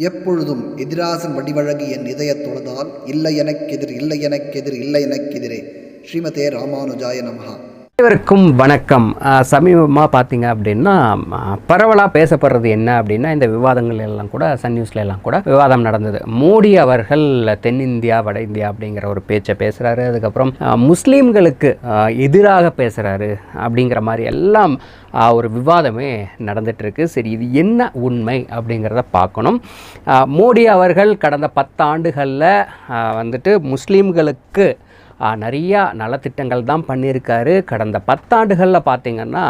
எப்பொழுதும் எதிராசன் வடிவழகு என் இதயத் தொழுதால் இல்லை எனக்கெதிர் இல்லை எனக்கெதிர் இல்லை எனக்கெதிரே. ஸ்ரீமதே ராமானுஜாய நமகா அனைவருக்கும் வணக்கம். சமீபமாக பார்த்தீங்க அப்படின்னா பரவலாக பேசப்படுறது என்ன அப்படின்னா இந்த விவாதங்கள் எல்லாம் கூட சன் நியூஸ்ல எல்லாம் கூட விவாதம் நடந்தது. மோடி அவர்கள் தென்னிந்தியா வட இந்தியா அப்படிங்கிற ஒரு பேச்சை பேசுகிறாரு அதுக்கப்புறம் முஸ்லீம்களுக்கு எதிராக பேசுகிறாரு அப்படிங்கிற மாதிரி எல்லாம் ஒரு விவாதமே நடந்துகிட்ருக்கு சரி இது என்ன உண்மை அப்படிங்கிறத பார்க்கணும். மோடி அவர்கள் கடந்த பத்தாண்டுகளில் வந்துட்டு முஸ்லீம்களுக்கு நிறையா நலத்திட்டங்கள் தான் பண்ணியிருக்காரு. கடந்த பத்தாண்டுகளில் பார்த்திங்கன்னா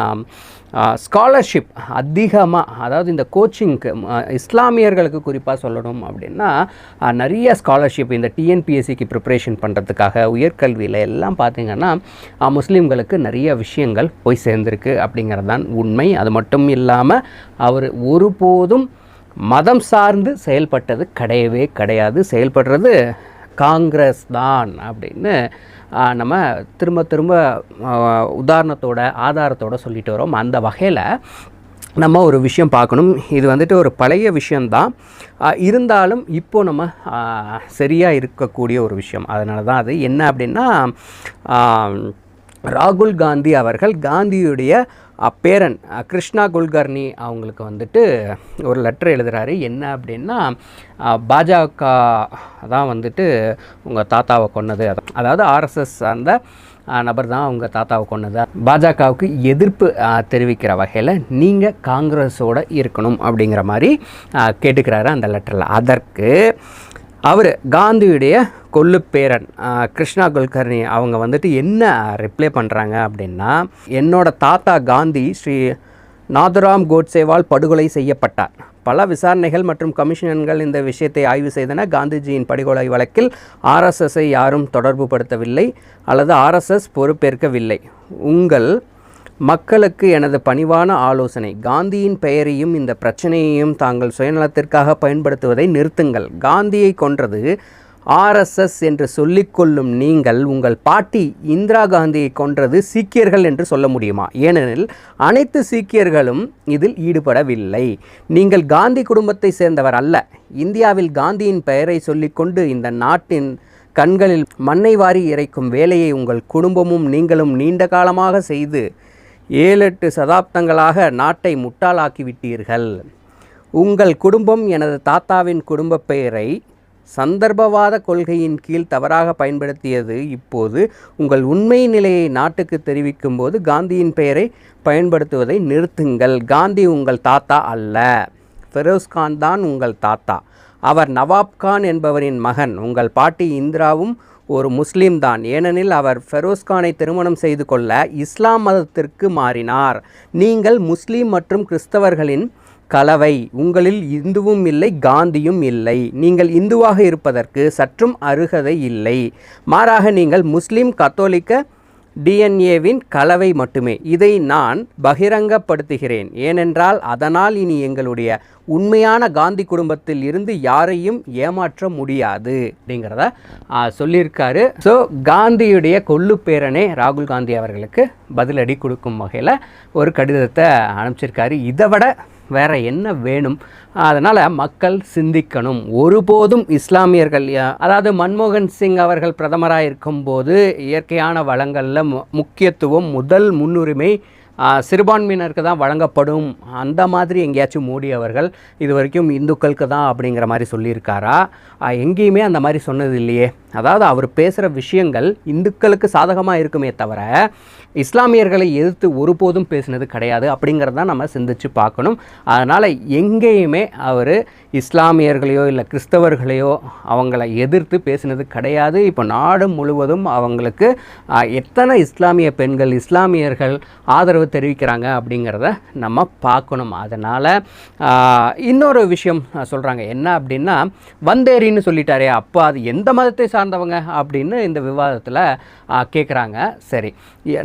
ஸ்காலர்ஷிப் அதிகமாக அதாவது இந்த கோச்சிங்க்கு இஸ்லாமியர்களுக்கு குறிப்பாக சொல்லணும் அப்படின்னா நிறைய ஸ்காலர்ஷிப் இந்த டிஎன்பிஎஸ்சிக்கு ப்ரிப்ரேஷன் பண்ணுறதுக்காக உயர்கல்வியில் எல்லாம் பார்த்திங்கன்னா முஸ்லீம்களுக்கு நிறைய விஷயங்கள் போய் சேர்ந்துருக்கு அப்படிங்கிறது தான் உண்மை. அது மட்டும் இல்லாமல் அவர் ஒருபோதும் மதம் சார்ந்து செயல்பட்டது கிடையவே கிடையாது. செயல்படுறது காங்கிரஸ் தான் அப்படின்னு நம்ம திரும்ப திரும்ப உதாரணத்தோட ஆதாரத்தோட சொல்லிட்டு வரோம். அந்த வகையில் நம்ம ஒரு விஷயம் பார்க்கணும். இது வந்துட்டு ஒரு பழைய விஷயந்தான் இருந்தாலும் இப்போ நம்ம சரியாக இருக்கக்கூடிய ஒரு விஷயம். அதனால தான் அது என்ன அப்படின்னா ராகுல் காந்தி அவர்கள் காந்தியுடைய பேரன் கிருஷ்ணா குல்கர்னி அவங்களுக்கு வந்துட்டு ஒரு லெட்டர் எழுதுகிறாரு என்ன அப்படின்னா பாஜக தான் வந்துட்டு உங்கள் தாத்தாவை கொன்னது. அதாவது ஆர்எஸ்எஸ் அந்த நபர் தான் உங்கள் தாத்தாவை கொண்டது பாஜகவுக்கு எதிர்ப்பு தெரிவிக்கிற வகையில் நீங்கள் காங்கிரஸோடு இருக்கணும் அப்படிங்கிற மாதிரி கேட்டுக்கிறாரு அந்த லெட்டரில் அதற்கு அவர் காந்தியுடைய கொல்லு பேரன் கிருஷ்ணா குல்கர்னி அவங்க வந்துட்டு என்ன ரிப்ளை பண்ணுறாங்க அப்படின்னா என்னோட தாத்தா காந்தி ஸ்ரீ நாதுராம் கோட்சேவால் படுகொலை செய்யப்பட்டார். பல விசாரணைகள் மற்றும் கமிஷன்கள் இந்த விஷயத்தை ஆய்வு செய்தன. காந்திஜியின் படுகொலை வழக்கில் ஆர்எஸ்எஸ்ஸை யாரும் தொடர்புபடுத்தவில்லை அல்லது ஆர்எஸ்எஸ் பொறுப்பேற்கவில்லை. உங்கள் மக்களுக்கு எனது பணிவான ஆலோசனை. காந்தியின் பெயரையும் இந்த பிரச்சனையையும் தாங்கள் சுயநலத்திற்காக பயன்படுத்துவதை நிறுத்துங்கள். காந்தியை கொன்றது ஆர்எஸ்எஸ் என்று சொல்லிக்கொள்ளும் நீங்கள் உங்கள் பாட்டி இந்திரா காந்தியை கொன்றது சீக்கியர்கள் என்று சொல்ல முடியுமா? ஏனெனில் அனைத்து சீக்கியர்களும் இதில் ஈடுபடவில்லை. நீங்கள் காந்தி குடும்பத்தை சேர்ந்தவர் அல்ல. இந்தியாவில் காந்தியின் பெயரை சொல்லிக்கொண்டு இந்த நாட்டின் கண்களில் மண்ணை வாரி இறைக்கும் வேலையை உங்கள் குடும்பமும் நீங்களும் நீண்ட காலமாக செய்து ஏழு எட்டு சதாப்தங்களாக நாட்டை முட்டாளாக்கிவிட்டீர்கள் உங்கள் குடும்பம் எனது தாத்தாவின் குடும்பப் பெயரை சந்தர்ப்பவாத கொள்கையின் கீழ் தவறாக பயன்படுத்தியது இப்போது உங்கள் உண்மை நிலையை நாட்டுக்கு தெரிவிக்கும் போது காந்தியின் பெயரை பயன்படுத்துவதை நிறுத்துங்கள். காந்தி உங்கள் தாத்தா அல்ல. ஃபெரோஸ்கான் தான் உங்கள் தாத்தா. அவர் நவாப்கான் என்பவரின் மகன். உங்கள் பாட்டி இந்திராவும் ஒரு முஸ்லீம் தான். ஏனெனில் அவர் ஃபெரோஸ்கானை திருமணம் செய்து கொள்ள இஸ்லாம் மதத்திற்கு மாறினார். நீங்கள் முஸ்லீம் மற்றும் கிறிஸ்தவர்களின் கலவை. உங்களில் இந்துவும் இல்லை காந்தியும் இல்லை. நீங்கள் இந்துவாக இருப்பதற்கு சற்றும் அருகதை இல்லை. மாறாக நீங்கள் முஸ்லீம் கத்தோலிக்க டிஎன்ஏவின் கலவை மட்டுமே. இதை நான் பகிரங்கப்படுத்துகிறேன். ஏனென்றால் அதனால் இனி எங்களுடைய உண்மையான காந்தி குடும்பத்தில் இருந்து யாரையும் ஏமாற்ற முடியாது அப்படிங்கிறத சொல்லியிருக்காரு. ஸோ காந்தியுடைய கொள்ளு பேரனே ராகுல் காந்தி அவர்களுக்கு பதிலடி கொடுக்கும் வகையில் ஒரு கடிதத்தை அனுப்பிச்சிருக்காரு. இதை விட வேறு என்ன வேணும்? அதனால் மக்கள் சிந்திக்கணும். ஒருபோதும் இஸ்லாமியர்கள் அதாவது மன்மோகன் சிங் அவர்கள் பிரதமராக இருக்கும்போது இயற்கையான வளங்களில் மு- முக்கியத்துவம் முதல் முன்னுரிமை சிறுபான்மையினருக்கு தான் வழங்கப்படும். அந்த மாதிரி எங்கேயாச்சும் மோடி அவர்கள் இது வரைக்கும் இந்துக்களுக்கு தான் அப்படிங்கிற மாதிரி சொல்லியிருக்காரா? எங்கேயுமே அந்த மாதிரி சொன்னது இல்லையே. அதாவது அவர் பேசுகிற விஷயங்கள் இந்துக்களுக்கு சாதகமாக இருக்குமே தவிர இஸ்லாமியர்களை எதிர்த்து ஒருபோதும் பேசினது கிடையாது அப்படிங்கிறத நம்ம சிந்திச்சு பார்க்கணும். அதனால் எங்கேயுமே அவர் இஸ்லாமியர்களையோ இல்லை கிறிஸ்தவர்களையோ அவங்கள எதிர்த்து பேசினது கிடையாது. இப்போ நாடு முழுவதும் அவங்களுக்கு எத்தனை இஸ்லாமிய பெண்கள் இஸ்லாமியர்கள் ஆதரவு தெரிவிக்கிறாங்க அப்படிங்கிறத நம்ம பார்க்கணும். அதனால் இன்னொரு விஷயம் சொல்கிறாங்க என்ன அப்படின்னா வந்தேரின்னு சொல்லிட்டாரே அப்போ அது எந்த மதத்தை சார்ந்தவங்க அப்படின்னு இந்த விவாதத்தில் கேட்குறாங்க சரி.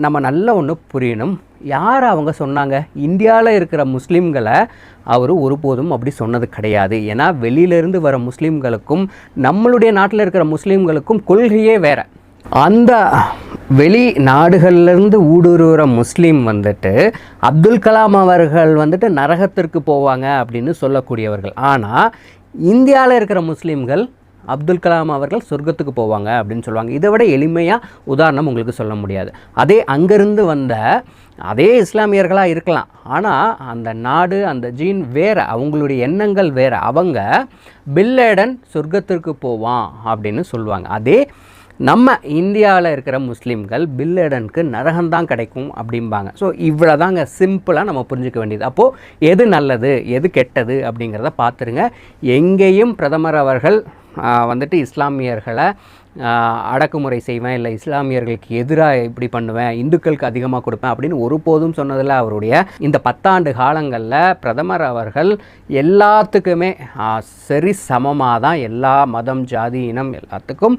நம்ம நல்ல ஒன்று புரியணும். யார் அவங்க சொன்னாங்க? இந்தியாவில் இருக்கிற முஸ்லீம்களை அவர் ஒருபோதும் அப்படி சொன்னது கிடையாது. ஏன்னா வெளியிலேருந்து வர முஸ்லீம்களுக்கும் நம்மளுடைய நாட்டில் இருக்கிற முஸ்லீம்களுக்கும் கொள்கையே வேறு. அந்த வெளி நாடுகள்லேருந்து ஊடுருவுற முஸ்லீம் வந்துட்டு அப்துல் கலாம் அவர்கள் வந்துட்டு நரகத்திற்கு போவாங்க அப்படின்னு சொல்லக்கூடியவர்கள். ஆனால் இந்தியாவில் இருக்கிற முஸ்லீம்கள் அப்துல் கலாம் அவர்கள் சொர்க்கத்துக்கு போவாங்க அப்படின்னு சொல்லுவாங்க. இதை விட எளிமையாக உதாரணம் உங்களுக்கு சொல்ல முடியாது. அதே அங்கேருந்து வந்த அதே இஸ்லாமியர்களாக இருக்கலாம். ஆனால் அந்த நாடு அந்த ஜீன் வேறு அவங்களுடைய எண்ணங்கள் வேறு. அவங்க பில்லேடன் சொர்க்கத்திற்கு போவான் அப்படின்னு சொல்லுவாங்க. அதே நம்ம இந்தியாவில் இருக்கிற முஸ்லீம்கள் பில்லேடனுக்கு நரகம்தான் கிடைக்கும் அப்படிம்பாங்க. ஸோ இவ்வளோ தாங்க சிம்பிளாக நம்ம புரிஞ்சுக்க வேண்டியது. அப்போது எது நல்லது எது கெட்டது அப்படிங்கிறத பார்த்துருங்க. எங்கேயும் பிரதமர் அவர்கள் வந்துட்டு இஸ்லாமியர்களை அடக்குமுறை செய்வேன் இல்லை இஸ்லாமியர்களுக்கு எதிராக இப்படி பண்ணுவேன் இந்துக்களுக்கு அதிகமாக கொடுப்பேன் அப்படின்னு ஒருபோதும் சொன்னதில் அவருடைய இந்த பத்தாண்டு காலங்களில் பிரதமர் அவர்கள் எல்லாத்துக்குமே சரி சமமாக தான் எல்லா மதம் ஜாதி இனம் எல்லாத்துக்கும்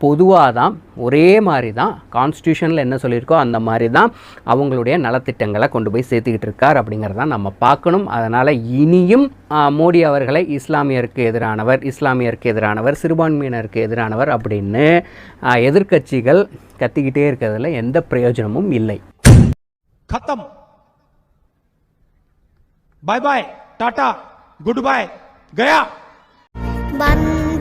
பொதுவாக தான் ஒரே மாதிரி தான் கான்ஸ்டியூஷனில் என்ன சொல்லியிருக்கோ அந்த மாதிரி தான் அவங்களுடைய நலத்திட்டங்களை கொண்டு போய் சேர்த்துக்கிட்டு இருக்கார் அப்படிங்கிறத நம்ம பார்க்கணும் அதனால் இனியும் ஆ, மோடி அவர்களை இஸ்லாமியருக்கு எதிரானவர் இஸ்லாமியருக்கு எதிரானவர் சிறுபான்மையினருக்கு எதிரானவர் அப்படின்னு ஆ, எதிர்க்கட்சிகள் கத்திக்கிட்டே இருக்கிறதுல எந்த பிரயோஜனமும் இல்லை खत्म bye bye tata good bye गया वन्दे